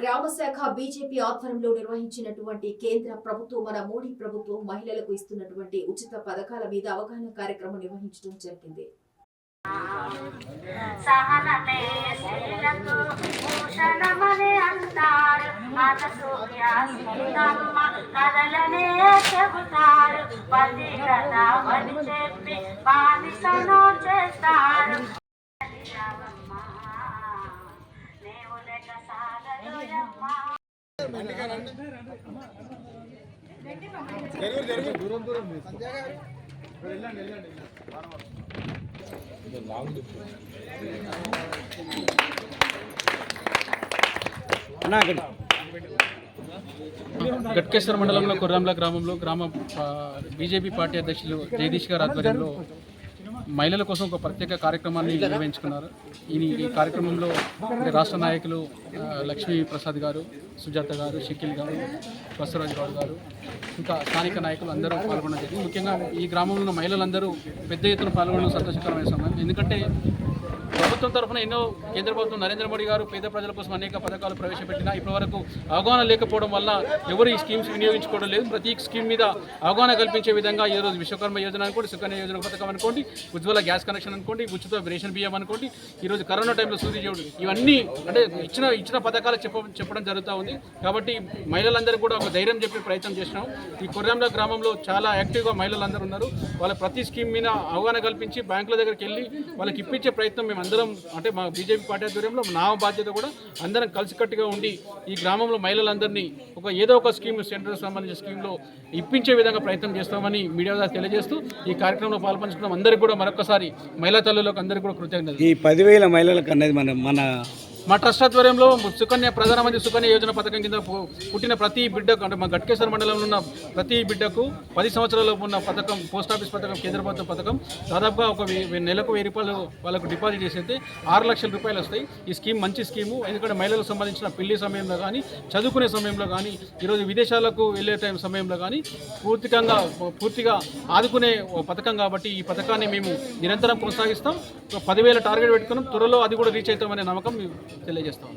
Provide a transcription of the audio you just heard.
గ్రామ శాఖ బీజేపీ ఆధ్వర్యంలో నిర్వహించినటువంటి కేంద్ర ప్రభుత్వం మన మోడీ ప్రభుత్వం మహిళలకు ఇస్తున్నటువంటి ఉచిత పథకాల మీద అవగాహన కార్యక్రమం నిర్వహించడం జరిగింది. సహనమే గట్కేశ్వర మండలంలో కుర్రాంల గ్రామంలో గ్రామ బీజేపీ పార్టీ అధ్యక్షులు జగదీష్ గారు ఆధ్వర్యంలో మహిళల కోసం ఒక ప్రత్యేక కార్యక్రమాన్ని నిర్వహించుకున్నారు. ఈ ఈ కార్యక్రమంలో రాష్ట్ర నాయకులు లక్ష్మీ ప్రసాద్ గారు సుజాత గారు షకిల్ గారు బసవరాజు గౌడ్ గారు ఇంకా స్థానిక నాయకులు అందరూ పాల్గొనడం జరిగింది. ముఖ్యంగా ఈ గ్రామంలో ఉన్న మహిళలందరూ పెద్ద ఎత్తున పాల్గొనడం సంతోషకరమైన సమయం ఎందుకంటే ప్రభుత్వం తరఫున ఎన్నో కేంద్ర ప్రభుత్వం నరేంద్ర మోడీ గారు పేద ప్రజల కోసం అనేక పథకాలు ప్రవేశపెట్టినా ఇప్పటివరకు అవగాహన లేకపోవడం వల్ల ఎవరు ఈ స్కీమ్స్ వినియోగించుకోవడం లేదు. ప్రతి స్కీమ్ మీద అవగాహన కల్పించే విధంగా ఈ రోజు విశ్వకర్మ యోజన అనుకోండి సుకన్య యోజన పథకం అనుకోండి ఉజ్వల గ్యాస్ కనెక్షన్ అనుకోండి ఉచిత రేషన్ బియ్యం అనుకోండి ఈ రోజు కరోనా టైంలో సూర్యజీవుడు ఇవన్నీ అంటే ఇచ్చిన ఇచ్చిన పథకాలు చెప్ప చెప్పడం జరుగుతూ ఉంది. కాబట్టి మహిళలందరూ కూడా ఒక ధైర్యం చెప్పే ప్రయత్నం చేసినాం ఈ కొర్రాంల గ్రామంలో చాలా యాక్టివ్గా మహిళలందరూ ఉన్నారు. వాళ్ళ ప్రతి స్కీమ్ మీద అవగాహన కల్పించి బ్యాంకుల దగ్గరికి వెళ్ళి వాళ్ళకి ఇప్పించే ప్రయత్నం మేము అందరం అంటే మా బీజేపీ పార్టీ ఆధ్వర్యంలో నా బాధ్యత కూడా అందరం కలిసికట్టుగా ఉండి ఈ గ్రామంలో మహిళలందరినీ ఒక ఏదో ఒక స్కీమ్ సెంటర్ సంబంధించిన స్కీమ్లో ఇప్పించే విధంగా ప్రయత్నం చేస్తామని మీడియా ద్వారా తెలియజేస్తూ ఈ కార్యక్రమంలో పాల్పంచుకున్న అందరికీ కూడా మరొకసారి మహిళా తల్లులకు అందరికీ కూడా కృతజ్ఞతలు. ఈ పదివేల మహిళలకు అనేది మన మన మా ట్రస్ట్ ఆధ్వర్యంలో సుకన్య ప్రధానమంత్రి సుకన్య యోజన పథకం కింద పు- పుట్టిన ప్రతి బిడ్డకు అంటే మా గట్కేశ్వర మండలంలో ఉన్న ప్రతి బిడ్డకు పది సంవత్సరాలలోపు ఉన్న పథకం పోస్ట్ ఆఫీస్ పథకం కేంద్ర ప్రభుత్వ పథకం దాదాపుగా ఒక వెయ్యి- నెలకు వెయ్యి రూపాయలు వాళ్ళకు డిపాజిట్ చేసేస్తే ఆరు లక్షల రూపాయలు వస్తాయి. ఈ స్కీమ్ మంచి స్కీము. ఎందుకంటే మహిళలకు సంబంధించిన పెళ్ళి సమయంలో కానీ చదువుకునే సమయంలో కానీ ఈరోజు విదేశాలకు వెళ్ళే టైం సమయంలో కానీ పూర్తికంగా పూర్తిగా ఆదుకునే ఓ పథకం కాబట్టి ఈ పథకాన్ని మేము నిరంతరం కొనసాగిస్తాం. పదివేల టార్గెట్ పెట్టుకున్నాం. త్వరలో అది కూడా రీచ్ అవుతామనే నమ్మకం తెలియజేస్తాం